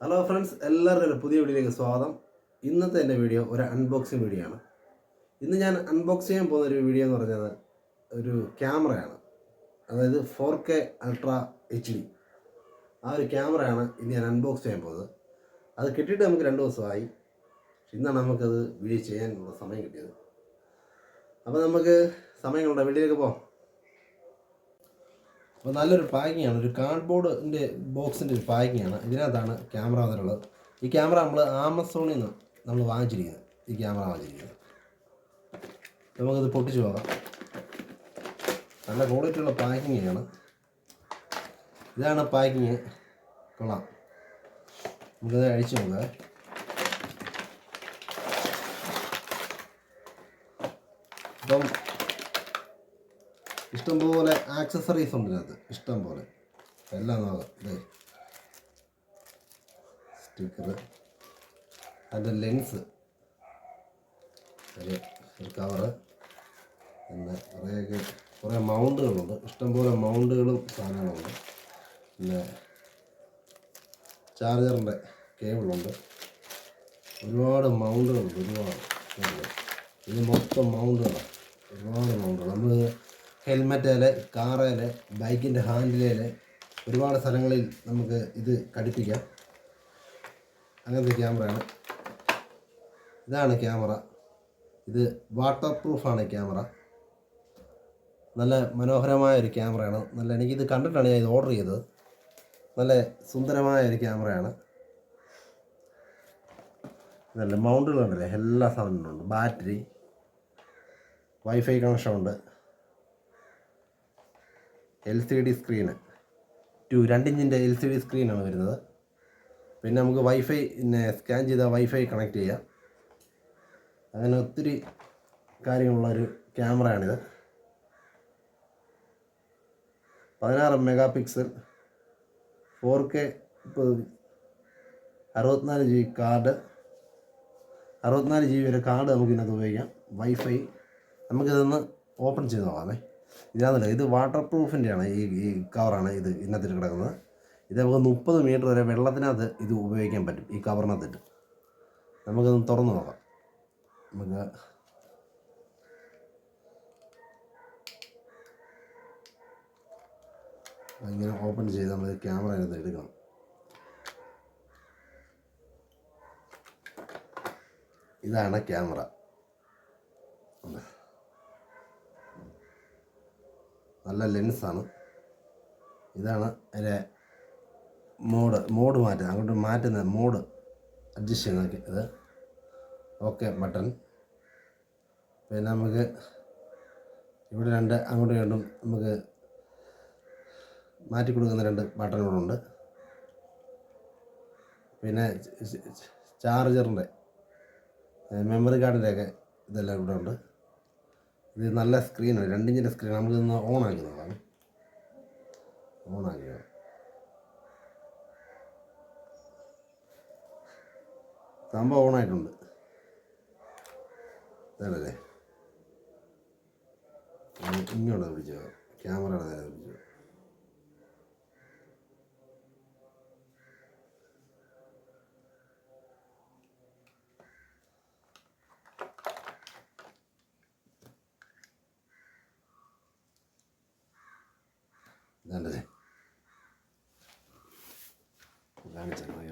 Hello friends എല്ലാവരുടെ ഒരു പുതിയ വീഡിയോയിലേക്ക് സ്വാഗതം. ഇന്നത്തെ എന്റെ വീഡിയോ ഒരു അൺബോക്സിങ് വീഡിയോ ആണ്. ഇന്ന് ഞാൻ അൺബോക്സ് ചെയ്യാൻ പോകുന്ന ഒരു വീഡിയോ എന്ന് പറഞ്ഞത് ഒരു ക്യാമറയാണ് അതായത് four K ultra H D ആ ഒരു ക്യാമറയാണ് ഇന്ന് ഞാൻ അൺബോക്സ് ചെയ്യാൻ പോകുന്നത്. അത് കിട്ടിയിട്ട് നമുക്ക് രണ്ട് ദിവസമായി. ഇന്നാണ് നമുക്കത് വീഡിയോ ചെയ്യാനുള്ള സമയം കിട്ടിയത്. അപ്പോൾ നമുക്ക് സമയങ്ങളുണ്ടോ വീട്ടിലേക്ക് പോകാം. അപ്പോൾ നല്ലൊരു പാക്കിംഗ് ആണ് ഒരു കാർഡ്ബോർഡിന്റെ ബോക്സിന്റെ ഒരു പാക്കിംഗ് ആണ് ഇതിനകത്താണ് ക്യാമറ വന്നിട്ടുള്ളത്. ഈ ക്യാമറ നമ്മൾ ആമസോണിൽ നിന്ന് നമ്മൾ വാങ്ങിച്ചിരിക്കുന്നത്. ഈ ക്യാമറ വാങ്ങിച്ചിരിക്കുന്നത്. നമുക്കത് പൊട്ടിച്ച് പോകാം നല്ല ക്വാളിറ്റിയുള്ള പാക്കിംഗ് ആണ്. ഇതാണ് പാക്കിങ് കൊള്ളാം. നമുക്കത് അഴിച്ചു നോക്കാം. ഇഷ്ടംപോലെ ആക്സസറീസ് ഉണ്ട് ഇതിനകത്ത് ഇഷ്ടംപോലെ. എല്ലാം നോക്കാം സ്റ്റിക്കർ അതിന്റെ ലെൻസ് ഒരു ഒരു കവറ് പിന്നെ കുറേയൊക്കെ കുറേ മൗണ്ടുകളുണ്ട്. ഇഷ്ടംപോലെ മൗണ്ടുകളും സാധനങ്ങളുണ്ട്. പിന്നെ ചാർജറിന്റെ കേബിളുണ്ട് ഒരുപാട് മൗണ്ടുകളുണ്ട്. ഒരുപാട്. ഇത് മൊത്തം മൗണ്ടുകളാണ്. ഒരുപാട് മൗണ്ടുകൾ. നമ്മൾ ഹെൽമെറ്റേൽ കാറേൽ ബൈക്കിന്റെ ഹാൻഡിലേൽ ഒരുപാട് സ്ഥലങ്ങളിൽ നമുക്ക് ഇത് ഘടിപ്പിക്കാം. അങ്ങനത്തെ ക്യാമറയാണ്. ഇതാണ് ക്യാമറ. ഇത് വാട്ടർ പ്രൂഫാണ് ക്യാമറ. നല്ല മനോഹരമായ ഒരു ക്യാമറയാണ്. നല്ല എനിക്കിത് കണ്ടിട്ടാണ് ഞാൻ ഇത് ഓർഡർ ചെയ്തത്. നല്ല സുന്ദരമായ ഒരു ക്യാമറയാണ് നല്ല മൗണ്ടുകളുണ്ടല്ലേ എല്ലാ സാധനങ്ങളുണ്ട് ബാറ്ററി വൈഫൈ കണക്ഷൻ ഉണ്ട് L C D screen. Two രണ്ടിഞ്ചിന്റെ L C D സ്ക്രീനാണ് വരുന്നത്. പിന്നെ നമുക്ക് വൈഫൈ പിന്നെ സ്കാൻ ചെയ്താൽ വൈഫൈ കണക്ട് ചെയ്യാം. അങ്ങനെ ഒത്തിരി കാര്യങ്ങളുള്ളൊരു ക്യാമറയാണിത്. പതിനാറ് മെഗാ പിക്സൽ ഫോർ കെ അറുപത്തിനാല് ജി കാർഡ്. അറുപത്തിനാല് ജി ബി വരെ കാർഡ് നമുക്ക് ഇതിനകത്ത് ഉപയോഗിക്കാം. വൈഫൈ. നമുക്കിതൊന്ന് ഓപ്പൺ ചെയ്ത് നോക്കാമേ. ഇതാണല്ലോ ഇത് വാട്ടർ പ്രൂഫിന്റെയാണ് ഈ ഈ കവറാണ് ഇത് ഇന്നത്തിൽ കിടക്കുന്നത്. ഇത് നമുക്ക് മുപ്പത് മീറ്റർ വരെ വെള്ളത്തിനകത്ത് ഇത് ഉപയോഗിക്കാൻ പറ്റും ഈ കവറിനകത്തിട്ട് നമുക്കൊന്ന് തുറന്നു നോക്കാം. നമുക്ക് ഇങ്ങനെ ഓപ്പൺ ചെയ്ത് നമ്മൾ ക്യാമറ അതിനകത്ത് എടുക്കണം. ഇതാണ് ക്യാമറ. നല്ല ലെൻസാണ് ഇതാണ് അതിന്റെ മോഡ് മോഡ് മാറ്റുന്നത് അങ്ങോട്ട് മാറ്റുന്ന മോഡ് അഡ്ജസ്റ്റ് ചെയ്യുന്ന ഇത് ഓക്കെ ബട്ടൺ പിന്നെ നമുക്ക് ഇവിടെ രണ്ട് അങ്ങോട്ടും ഇങ്ങോട്ടും നമുക്ക് മാറ്റി കൊടുക്കുന്ന രണ്ട് ബട്ടണുകളുണ്ട് പിന്നെ ചാർജറിന്റെ മെമ്മറി കാർഡിന്റെയൊക്കെ ഇതെല്ലാം ഇവിടെ ഉണ്ട്. ഇത് നല്ല സ്ക്രീനാണ് രണ്ടിഞ്ചിന്റെ സ്ക്രീൻ നമുക്കിന്ന് ഓൺ ആക്കി നോക്കാം. ഓൺ ആക്കി സംഭവം ഓൺ ആയിട്ടുണ്ട്. അതല്ലേ ഇങ്ങോട്ട് പിടിച്ചോ ക്യാമറയുടെ നേരെ പിടിച്ചോ ഇതാണ്ടല്ലേ ഇതാണ് ചെറുതായി